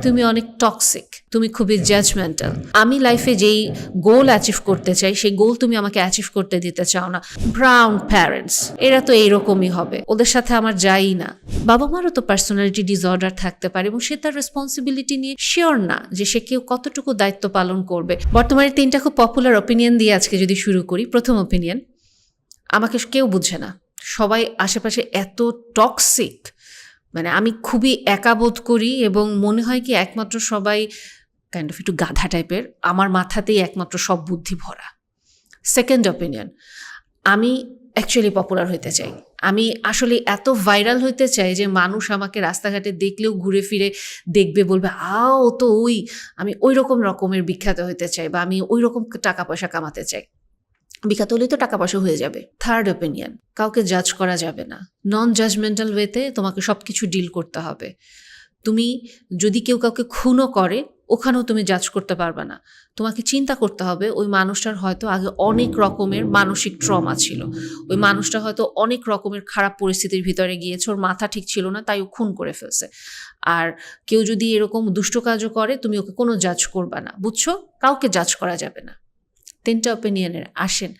তুমি অনেক টক্সিক তুমি খুবই জাজমেন্টাল আমি লাইফে যেই গোল অ্যাচিভ করতে চাই, সেই গোল তুমি আমাকে অ্যাচিভ করতে দিতে চাও না। ব্রাউন প্যারেন্টস এরা তো এইরকমই হবে। ওদের সাথে আমার যাই না। বাবা মারও তো পার্সোনালিটি ডিসঅর্ডার থাকতে পারে এবং সে তার রেসপন্সিবিলিটি নিয়ে শিওর না যে সে কেউ কতটুকু দায়িত্ব পালন করবে। বর্তমানে তিনটা খুব পপুলার অপিনিয়ন দিয়ে আজকে যদি শুরু করি, প্রথম ওপিনিয়ন আমাকে কেউ বুঝে না। সবাই আশেপাশে এত টক্সিক মানে আমি খুবই একা বোধ করি এবং মনে হয় কি একমাত্র সবাই কাইন্ড অফ একটু গাধা টাইপের আমার মাথাতেই একমাত্র সব বুদ্ধি ভরা। সেকেন্ড অপিনিয়ন আমি অ্যাকচুয়ালি পপুলার হইতে চাই। আমি আসলে এত ভাইরাল হইতে চাই যে মানুষ আমাকে রাস্তাঘাটে দেখলেও ঘুরে ফিরে দেখবে, বলবে আ ও তো ওই, আমি ওই রকম রকমের বিখ্যাত হইতে চাই বা আমি ওই রকম টাকা পয়সা কামাতে চাই। বিখ্যাত হলেই তো টাকা পয়সা হয়ে যাবে। থার্ড ওপিনিয়ন কাউকে জাজ করা যাবে না। নন জাজমেন্টাল ওয়েতে তোমাকে সব কিছু ডিল করতে হবে। তুমি যদি কেউ কাউকে খুনও করে, ওখানেও তুমি জাজ করতে পারবে না। তোমাকে চিন্তা করতে হবে, ওই মানুষটার হয়তো আগে অনেক রকমের মানসিক ট্রমা ছিল। ওই মানুষটা হয়তো অনেক রকমের খারাপ পরিস্থিতির ভিতরে গিয়েছে, ওর মাথা ঠিক ছিল না, তাই ও খুন করে ফেলছে। আর কেউ যদি এরকম দুষ্ট কাজও করে, তুমি ওকে কোনো জাজ করবে না। বুঝছ? কাউকে জাজ করা যাবে না। তিনটা ওপিনিয়নের আসেন।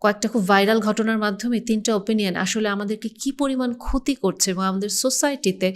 কয়েকটা খুব ভাইরাল ঘটনার মাধ্যমে তিনটা ওপিনিয়ন আসলে আমাদেরকে কি পরিমাণ ক্ষতি করছে এবং আমাদের সোসাইটিতে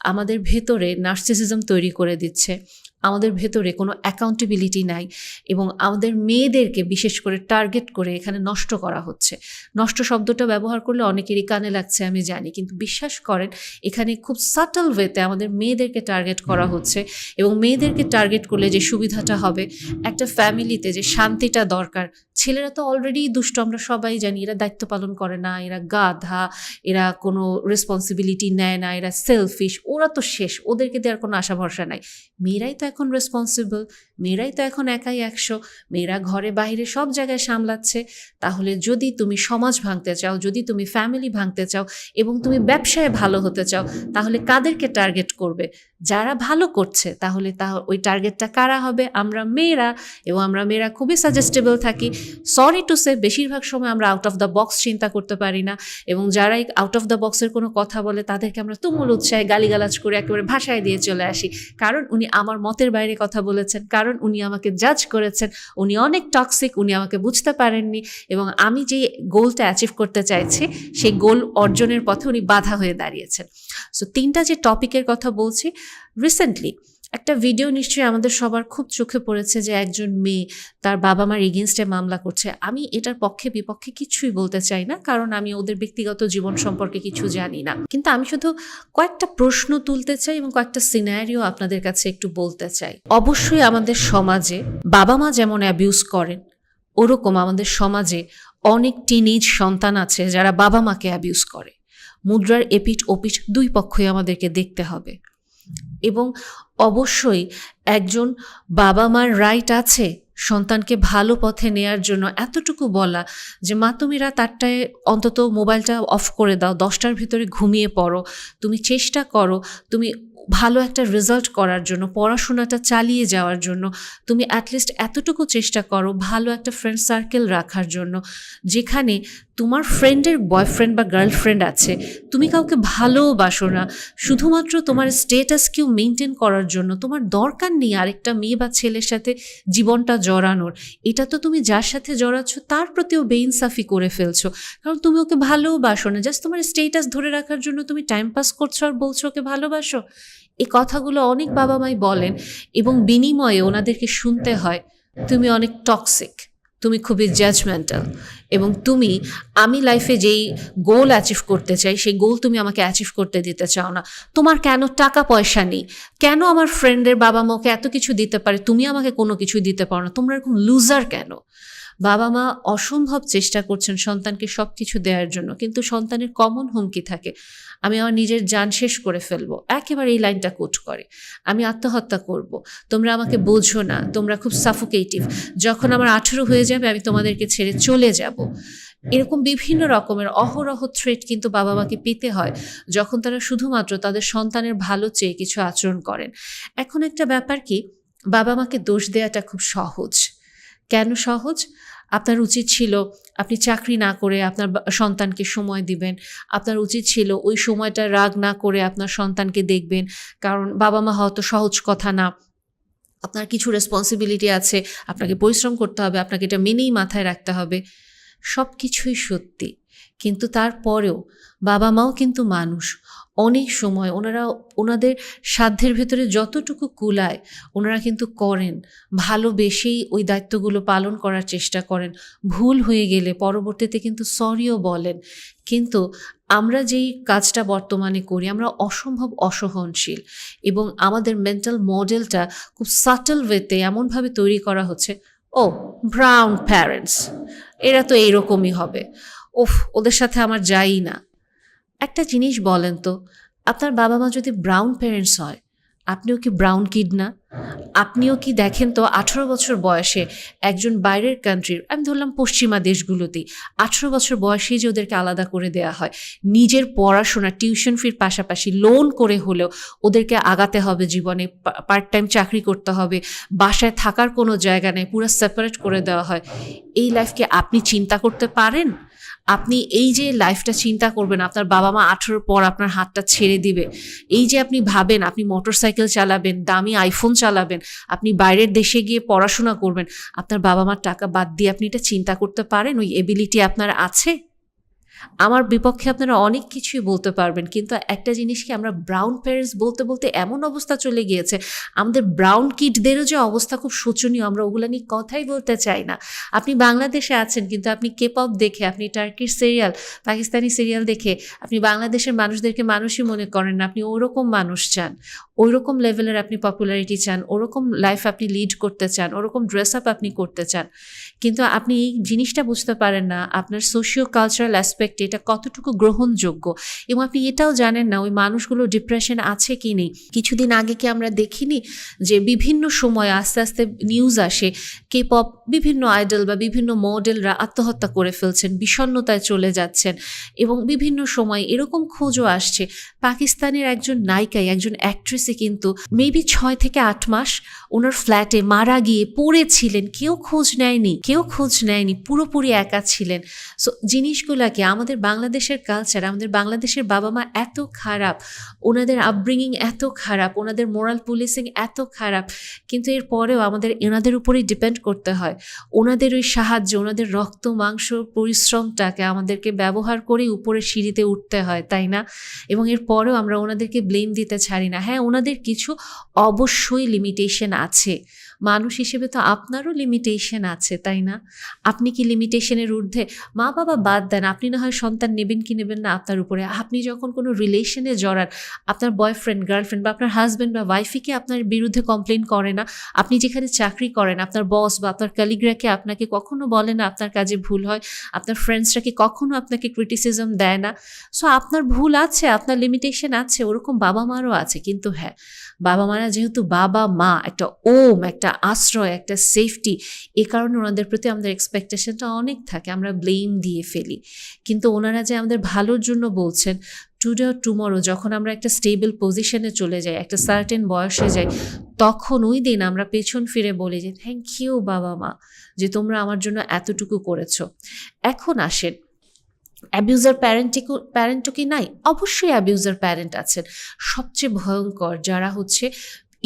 আমাদের ভেতরে নার্সিসিজম তৈরি করে দিচ্ছে। আমাদের ভেতরে কোনো অ্যাকাউন্টেবিলিটি নাই এবং আমাদের মেয়েদেরকে বিশেষ করে টার্গেট করে এখানে নষ্ট করা হচ্ছে। নষ্ট শব্দটা ব্যবহার করলে অনেকেরই কানে লাগছে আমি জানি। কিন্তু বিশ্বাস করেন এখানে খুব সাটল ওয়েতে আমাদের মেয়েদেরকে টার্গেট করা হচ্ছে এবং মেয়েদেরকে টার্গেট করলে যে সুবিধাটা হবে একটা ফ্যামিলিতে যে শান্তিটা দরকার ছেলেরা তো অলরেডি দুষ্ট আমরা সবাই জানি এরা দায়িত্ব পালন করে না এরা গাধা এরা কোনো রেসপন্সিবিলিটি নেয় না এরা সেলফিশ ওরা তো শেষ ওদেরকে দেওয়ার কোনো আশা ভরসা নাই। মেয়েরাই তো এখন রেসপন্সিবল মেয়েরাই তো এখন একাই একশো, মেয়েরা ঘরে বাইরে সব জায়গায় সামলাচ্ছে। তাহলে যদি তুমি সমাজ ভাঙতে চাও, যদি তুমি ফ্যামিলি ভাঙতে চাও এবং তুমি ব্যবসায় ভালো হতে চাও, তাহলে কাদেরকে টার্গেট করবে? যারা ভালো করছে, তাহলে তা ওই টার্গেটটা কারা হবে? আমরা মেয়েরা এবং আমরা মেয়েরা খুবই সাজেস্টেবল থাকি। সরি টু সে বেশিরভাগ সময় আমরা আউট অফ দ্য বক্স চিন্তা করতে পারি না এবং যারাই আউট অফ দ্য বক্সের কোনো কথা বলে, তাদেরকে আমরা তুমুল উৎসাহে গালিগালাজ করে একেবারে ভাষায় দিয়ে চলে আসি। কারণ উনি আমার মতের বাইরে কথা বলেছেন, কারণ উনি আমাকে জাজ করেছেন, উনি অনেক টক্সিক উনি আমাকে বুঝতে পারেননি এবং আমি যে গোলটা অ্যাচিভ করতে চাইছি, সেই গোল অর্জনের পথে উনি বাধা হয়ে দাঁড়িয়েছেন। সো তিনটা যে টপিকের কথা বলছি রিসেন্টলি একটা ভিডিও নিশ্চয়ই আমাদের সবার খুব চোখে পড়েছে যে একজন মেয়ে তার বাবা মার এগেনস্টে মামলা করছে। আমি এটার পক্ষে বিপক্ষে কিছুই বলতে চাই না, কারণ আমি ওদের ব্যক্তিগত জীবন সম্পর্কে কিছু জানি না। কিন্তু আমি শুধু কয়েকটা প্রশ্ন তুলতে চাই এবং কয়েকটা সিনারিও আপনাদের কাছে একটু বলতে চাই। অবশ্যই আমাদের সমাজে বাবা মা যেমন অ্যাবিউজ করেন, ওরকম আমাদের সমাজে অনেক টিনেজ সন্তান আছে যারা বাবা মাকে অ্যাবিউজ করে। মুদ্রার এপিঠ ওপিঠ দুই পক্ষই আমাদেরকে দেখতে হবে। এবং অবশ্যই একজন বাবা মার রাইট আছে সন্তানকে ভালো পথে নেয়ার জন্য এতটুকু বলা যে, মা, তুমি রাত আটটায় অন্তত মোবাইলটা অফ করে দাও, দশটার ভিতরে ঘুমিয়ে পড়ো, তুমি চেষ্টা করো, তুমি ভালো একটা রেজাল্ট করার জন্য, পড়াশোনাটা চালিয়ে যাওয়ার জন্য, তুমি অ্যাটলিস্ট এতটুকু চেষ্টা করো, ভালো একটা ফ্রেন্ড সার্কেল রাখার জন্য। যেখানে তোমার ফ্রেন্ডের বয়ফ্রেন্ড বা গার্লফ্রেন্ড আছে, তুমি কাউকে ভালোবাসো না। শুধুমাত্র তোমার স্টেটাসকেও মেনটেন করার জন্য, তোমার দরকার নেই আরেকটা মেয়ে বা ছেলের সাথে জীবনটা জড়ানোর। এটা তো তুমি যার সাথে জড়াচ্ছ, তার প্রতিও বেইনসাফি করে ফেলছো। কারণ তুমি ওকে ভালোবাসো না জাস্ট তোমার স্টেটাস ধরে রাখার জন্য তুমি টাইম পাস করছ আর বলছো ওকে ভালোবাসো। এই কথাগুলো অনেক বাবা মাই বলেন এবং বিনিময়ে ওনাদেরকে শুনতে হয়, তুমি অনেক টক্সিক তুমি খুবই জাজমেন্টাল এবং তুমি, আমি লাইফে যেই গোল অ্যাচিভ করতে চাই, সেই গোল তুমি আমাকে অ্যাচিভ করতে দিতে চাও না। তোমার কেন টাকা পয়সা নেই? কেন আমার ফ্রেন্ডের বাবা মাকে এত কিছু দিতে পারে? তুমি আমাকে কোনো কিছু দিতে পারো না। তোমরা এরকম লুজার কেন? বাবা মা অসম্ভব চেষ্টা করছেন সন্তানকে সব কিছু দেওয়ার জন্য কিন্তু সন্তানের কমন হুমকি থাকে। আমি আমার নিজের যান শেষ করে ফেলব। একেবারে এই লাইনটা কোট করে। আমি আত্মহত্যা করব। তোমরা আমাকে বোঝো না। তোমরা খুব সাফোকেটিভ যখন আমার আঠেরো হয়ে যাবে আমি তোমাদেরকে ছেড়ে চলে যাব। এরকম বিভিন্ন রকমের অহরহ থ্রেট কিন্তু বাবা মাকে পেতে হয় যখন তারা শুধুমাত্র তাদের সন্তানের ভালো চেয়ে কিছু আচরণ করেন। এখন একটা ব্যাপার কি বাবা মাকে দোষ দেওয়াটা খুব সহজ। কেন সহজ? আপনার উচিত ছিল আপনি চাকরি না করে আপনার সন্তানকে সময় দিবেন। আপনার উচিত ছিল ওই সময়টা রাগ না করে আপনার সন্তানকে দেখবেন। কারণ বাবা মা হয়তো সহজ কথা না। আপনার কিছু রেসপন্সিবিলিটি আছে, আপনাকে পরিশ্রম করতে হবে, আপনাকে এটা মেনেই মাথায় রাখতে হবে। সব কিছুই সত্যি। কিন্তু তারপরেও বাবা মাও কিন্তু মানুষ। অনেক সময় ওনারা, ওনাদের সাধ্যের ভেতরে যতটুকু কুলায়, ওনারা কিন্তু করেন। ভালোবেসেই ওই দায়িত্বগুলো পালন করার চেষ্টা করেন। ভুল হয়ে গেলে পরবর্তীতে কিন্তু সরিও বলেন। কিন্তু আমরা যেই কাজটা বর্তমানে করি, আমরা অসম্ভব অসহনশীল এবং আমাদের মেন্টাল মডেলটা খুব সাটল ওয়েতে এমনভাবে তৈরি করা হচ্ছে, ও ব্রাউন প্যারেন্টস এরা তো এইরকমই হবে। ওফ, ওদের সাথে আমার যাই না। একটা জিনিস বলেন তো, আপনার বাবা মা যদি ব্রাউন প্যারেন্টস হয়, আপনিও কি ব্রাউন কিড না? আপনিও কি দেখেন তো আঠারো বছর বয়সে একজন বাইরের কান্ট্রির আমি ধরলাম পশ্চিমা দেশগুলোতেই, আঠারো বছর বয়সেই যে ওদেরকে আলাদা করে দেওয়া হয়, নিজের পড়াশোনা টিউশন ফির পাশাপাশি লোন করে হলেও ওদেরকে আগাতে হবে জীবনে পার্ট টাইম চাকরি করতে হবে, বাসায় থাকার কোনো জায়গা নেই, পুরো সেপারেট করে দেওয়া হয়, এই লাইফকে আপনি চিন্তা করতে পারেন? আপনি এই যে লাইফটা চিন্তা করবেন, আপনার বাবা মা আঠেরোর পর আপনার হাতটা ছেড়ে দিবে। এই যে আপনি ভাবেন, আপনি মোটরসাইকেল চালাবেন, দামি আইফোন চালাবেন, আপনি বাইরের দেশে গিয়ে পড়াশোনা করবেন, আপনার বাবা মার টাকা বাদ দিয়ে আপনি এটা চিন্তা করতে পারেন? ওই এবিলিটি আপনার আছে? আমার বিপক্ষে আপনারা অনেক কিছুই বলতে পারবেন, কিন্তু একটা জিনিসকে আমরা ব্রাউন প্যারেন্টস বলতে বলতে এমন অবস্থা চলে গিয়েছে, আমাদের ব্রাউন কিডদেরও যে অবস্থা খুব শোচনীয়, আমরা ওগুলো নিয়ে কথাই বলতে চাই না। আপনি বাংলাদেশে আছেন, কিন্তু আপনি কেপপ দেখে, আপনি টার্কির সিরিয়াল পাকিস্তানি সিরিয়াল দেখে, আপনি বাংলাদেশের মানুষদেরকে মানুষই মনে করেন না, আপনি ওরকম মানুষ চান ওই রকম লেভেলের আপনি পপুলারিটি চান, ওরকম লাইফ আপনি লিড করতে চান, ওরকম ড্রেস আপ আপনি করতে চান, কিন্তু আপনি এই জিনিসটা বুঝতে পারেন না, আপনার সোশিও কালচারাল অ্যাসপেক্টে এটা কতটুকু গ্রহণযোগ্য? এবং আপনি এটাও জানেন না, ওই মানুষগুলো ডিপ্রেশন আছে কি নেই? কিছুদিন আগে কি আমরা দেখিনি যে বিভিন্ন সময় আস্তে আস্তে নিউজ আসে কে পপ বিভিন্ন আইডল বা বিভিন্ন মডেলরা আত্মহত্যা করে ফেলছেন, বিষণ্ণতায় চলে যাচ্ছেন এবং বিভিন্ন সময় এরকম খোঁজও আসছে। পাকিস্তানের একজন নায়িকাই, একজন অ্যাক্ট্রেসে কিন্তু মেবি ছয় থেকে আট মাস ওনার ফ্ল্যাটে মারা গিয়ে পড়েছিলেন, কেউ খোঁজ নেয়নি, কেউ খোঁজ নেয়নি, পুরোপুরি একা ছিলেন। সো জিনিসগুলোকে আমাদের বাংলাদেশের কালচার আমাদের বাংলাদেশের বাবা মা এত খারাপ, ওনাদের আপব্রিঙিং এত খারাপ, ওনাদের মোরাল পুলিশিং এত খারাপ, কিন্তু এর পরেও আমাদের এনাদের উপরেই ডিপেন্ড করতে হয়। ওনাদের ওই সাহায্য, ওনাদের রক্ত, মাংস, পরিশ্রমটাকে আমাদেরকে ব্যবহার করে উপরে সিঁড়িতে উঠতে হয়, তাই না? এবং এর পরেও আমরা ওনাদেরকে ব্লেম দিতে ছাড়ি না। হ্যাঁ ওনাদের কিছু অবশ্যই লিমিটেশন আছে। মানুষ হিসেবে তো আপনারও লিমিটেশন আছে, তাই না? আপনি কি লিমিটেশনের ঊর্ধ্বে মা বাবা বাদ দেন? আপনি না হয় সন্তান নেবেন কি নেবেন না আপনার উপরে? আপনি যখন কোনো রিলেশনে জড়ান, আপনার বয়ফ্রেন্ড গার্লফ্রেন্ড বা আপনার হাজব্যান্ড বা ওয়াইফই কি আপনার বিরুদ্ধে কমপ্লেন করে না? আপনি যেখানে চাকরি করেন, আপনার বস বা আপনার কালিগরাকে আপনাকে কখনো বলে না আপনার কাজে ভুল হয়? আপনার ফ্রেন্ডসরা কি কখনো আপনাকে ক্রিটিসিজম দেয় না? সো আপনার ভুল আছে, আপনার লিমিটেশন আছে, ওরকম বাবা মারও আছে, কিন্তু হ্যাঁ বাবা মারা যেহেতু বাবা মা একটা ওম, একটা আশ্রয়, একটা সেফটি এ কারণে ওনাদের প্রতি আমাদের এক্সপেকটেশনটা অনেক থাকে, আমরা ব্লেম দিয়ে ফেলি। কিন্তু ওনারা যে আমাদের ভালোর জন্য বলছেন টুডে টুমরো যখন আমরা একটা স্টেবল পজিশনে চলে যাই, একটা সার্টেন বয়সে যাই, তখন ওই দিন আমরা পেছন ফিরে বলি যে থ্যাংক ইউ বাবা মা, যে তোমরা আমার জন্য এতটুকু করেছ। এখন আসেন অ্যাবিউজার প্যারেন্টিকও প্যারেন্টও কি নাই? অবশ্যই অ্যাবিউজার প্যারেন্ট আছেন। সবচেয়ে ভয়ঙ্কর যারা হচ্ছে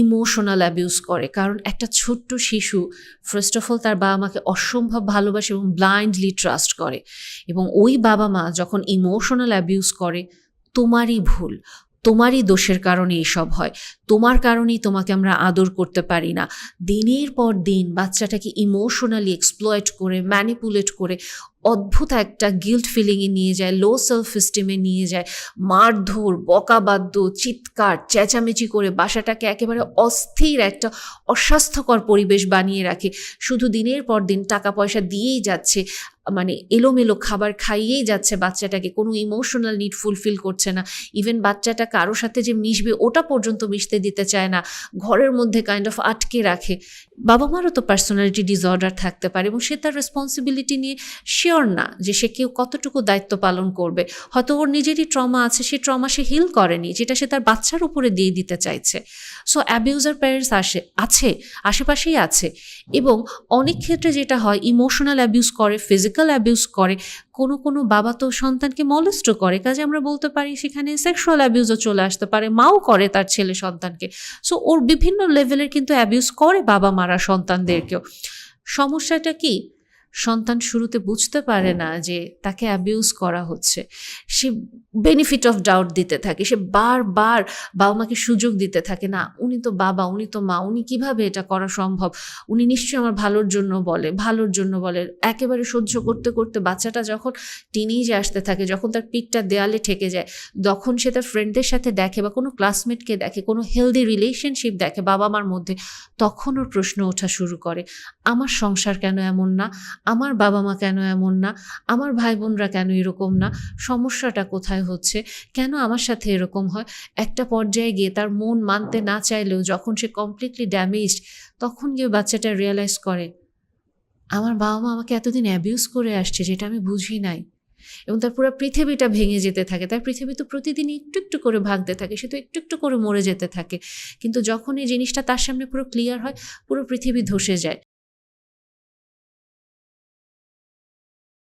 ইমোশনাল অ্যাবিউজ করে। কারণ একটা ছোট্ট শিশু ফার্স্ট অফ অল তার বাবা মাকে অসম্ভব ভালোবাসে এবং ব্লাইন্ডলি ট্রাস্ট করে। এবং ওই বাবা মা যখন ইমোশনাল অ্যাবিউজ করে, তোমারই ভুল, তোমারই দোষের কারণে এসব হয়, তোমার কারণেই তোমাকে আমরা আদর করতে পারি না। দিনের পর দিন বাচ্চাটাকে ইমোশনালি এক্সপ্লয়েট করে ম্যানিপুলেট করে অদ্ভুত একটা গিল্ট ফিলিংয়ে নিয়ে যায় লো সেলফ এস্টিমে নিয়ে যায়, মারধর, বকাবাদ্য, চিৎকার, চেঁচামেচি করে বাসাটাকে একেবারে অস্থির একটা অস্বাস্থ্যকর পরিবেশ বানিয়ে রাখে। শুধু দিনের পর দিন টাকা পয়সা দিয়েই যাচ্ছে মানে এলোমেলো খাবার খাইয়েই যাচ্ছে বাচ্চাটাকে, কোনো ইমোশনাল নিড ফুলফিল করছে না। ইভেন বাচ্চাটা কারও সাথে যে মিশবে, ওটা পর্যন্ত মিশতে দিতে চায় না, ঘরের মধ্যে কাইন্ড অফ আটকে রাখে। বাবা মারও তো পার্সোনালিটি ডিসঅর্ডার থাকতে পারে এবং সে তার রেসপন্সিবিলিটি নিয়ে শিওর শিওর না যে সে কেউ কতটুকু দায়িত্ব পালন করবে। হয়তো ওর নিজেরই ট্রমা আছে সেই ট্রমা সে হিল করেনি, যেটা সে তার বাচ্চার উপরে দিয়ে দিতে চাইছে। সো অ্যাবিউজার প্যারেন্টস আসে, আছে, আশেপাশেই আছে। এবং অনেক ক্ষেত্রে যেটা হয় ইমোশনাল অ্যাবিউজ করে ফিজিক্যাল অ্যাবিউজ করে, কোনো কোনো বাবা তো সন্তানকে মলেস্টও করে, কাজে আমরা বলতে পারি সেখানে সেক্সুয়াল অ্যাবিউজও চলে আসতে পারে, মাও করে তার ছেলে সন্তানকে। সো ওর বিভিন্ন লেভেলের কিন্তু অ্যাবিউজ করে বাবা মারা সন্তানদেরকেও। সমস্যাটা কি? সন্তান শুরুতে বুঝতে পারে না যে তাকে অ্যাবিউজ করা হচ্ছে। সে বেনিফিট অফ ডাউট দিতে থাকে, সে বারবার বাবা মাকে সুযোগ দিতে থাকে, না, উনি তো বাবা, উনি তো মা, উনি কীভাবে এটা করা সম্ভব? উনি নিশ্চয়ই আমার ভালোর জন্য বলে, ভালোর জন্য বলে। একেবারে সহ্য করতে করতে বাচ্চাটা যখন টিনেজে আসতে থাকে, যখন তার পিঠটা দেয়ালে ঠেকে যায়, তখন সে তার ফ্রেন্ডদের সাথে দেখে বা কোনো ক্লাসমেটকে দেখে, কোনো হেলদি রিলেশনশিপ দেখে বাবা মার মধ্যে, তখন ওর প্রশ্ন ওঠা শুরু করে, আমার সংসার কেন এমন না? আমার বাবা মা কেন এমন না? আমার ভাই বোনরা কেন এরকম না? সমস্যাটা কোথায় হচ্ছে? কেন আমার সাথে এরকম হয়? একটা পর্যায়ে গিয়ে তার মন মানতে না চাইলেও যখন সে কমপ্লিটলি ড্যামেজড তখন গিয়ে বাচ্চাটা রিয়েলাইজ করে, আমার বাবা মা আমাকে এতদিন অ্যাবিউজ করে আসছে যেটা আমি বুঝি নাই। এবং তার পুরো পৃথিবীটা ভেঙে যেতে থাকে। তার পৃথিবী তো প্রতিদিন একটু একটু করে ভাঙতে থাকে, সে তো একটু একটু করে মরে যেতে থাকে। কিন্তু যখন এই জিনিসটা তার সামনে পুরো ক্লিয়ার হয়, পুরো পৃথিবী ধসে যায়।